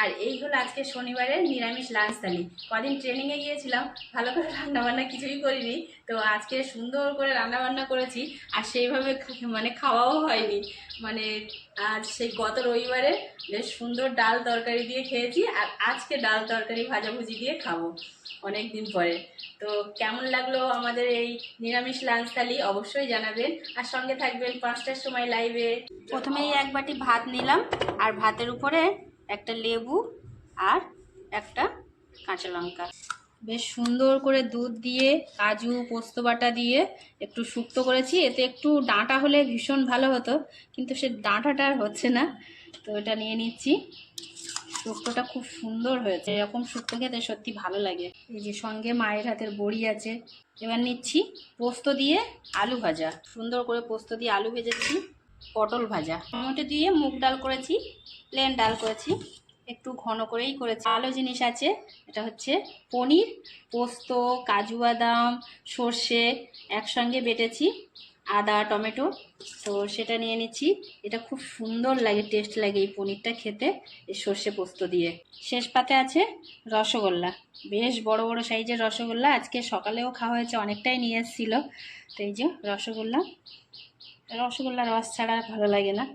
আর এই হলো আজকে শনিবারের নিরামিষ লাঞ্চ থালি কদিন ট্রেনিংয়ে গিয়েছিলাম, ভালো করে রান্নাবান্না কিছুই করিনি, তো আজকে সুন্দর করে রান্নাবান্না করেছি আর সেইভাবে মানে খাওয়াও হয়নি। মানে আজ সেই গত রবিবারে বেশ সুন্দর ডাল তরকারি দিয়ে খেয়েছি আর আজকে ডাল তরকারি ভাজাভুজি দিয়ে খাব অনেক দিন পরে। তো কেমন লাগল আমাদের এই নিরামিষ লাঞ্চ থালি অবশ্যই জানাবেন। আর সঙ্গে থাকবেন পাঁচটার সময় লাইভে প্রথমেই এক বাটি ভাত নিলাম, আর ভাতের উপরে একটা লেবু আর একটা কাঁচা লঙ্কা। বেশ সুন্দর করে দুধ দিয়ে, কাজু, পোস্ত বাটা দিয়ে একটু শুক্তো করেছি। এতে একটু ডাঁটা হলে ভীষণ ভালো হতো, কিন্তু সে ডাঁটাটা আর হচ্ছে না। তো এটা নিয়ে নিচ্ছি। শুক্তোটা খুব সুন্দর হয়েছে। এরকম শুক্তো খেতে সত্যি ভালো লাগে। এই যে সঙ্গে মায়ের হাতের বড়ি আছে। এবার নিচ্ছি পোস্ত দিয়ে আলু ভাজা। সুন্দর করে পোস্ত দিয়ে আলু ভেজেছি। পটল ভাজা। টমেটো দিয়ে মুগ ডাল করেছি, প্লেন ডাল করেছি, একটু ঘন করেই করেছি। ভালো জিনিস আছে, এটা হচ্ছে পনির, পোস্ত, কাজু বাদাম, সর্ষে একসঙ্গে বেটেছি, আদা, টমেটো। তো সেটা নিয়ে নিচ্ছি। এটা খুব সুন্দর লাগে, টেস্ট লাগে এই পনিরটা খেতে, এই সর্ষে পোস্ত দিয়ে। শেষ পাতে আছে রসগোল্লা। বেশ বড় বড় সাইজের রসগোল্লা। আজকে সকালেও খাওয়া হয়েছে, অনেকটাই নিয়ে এসেছিল। তো এই যে রসগোল্লা। রসগোল্লা রস ছাড়া ভালো লাগে না।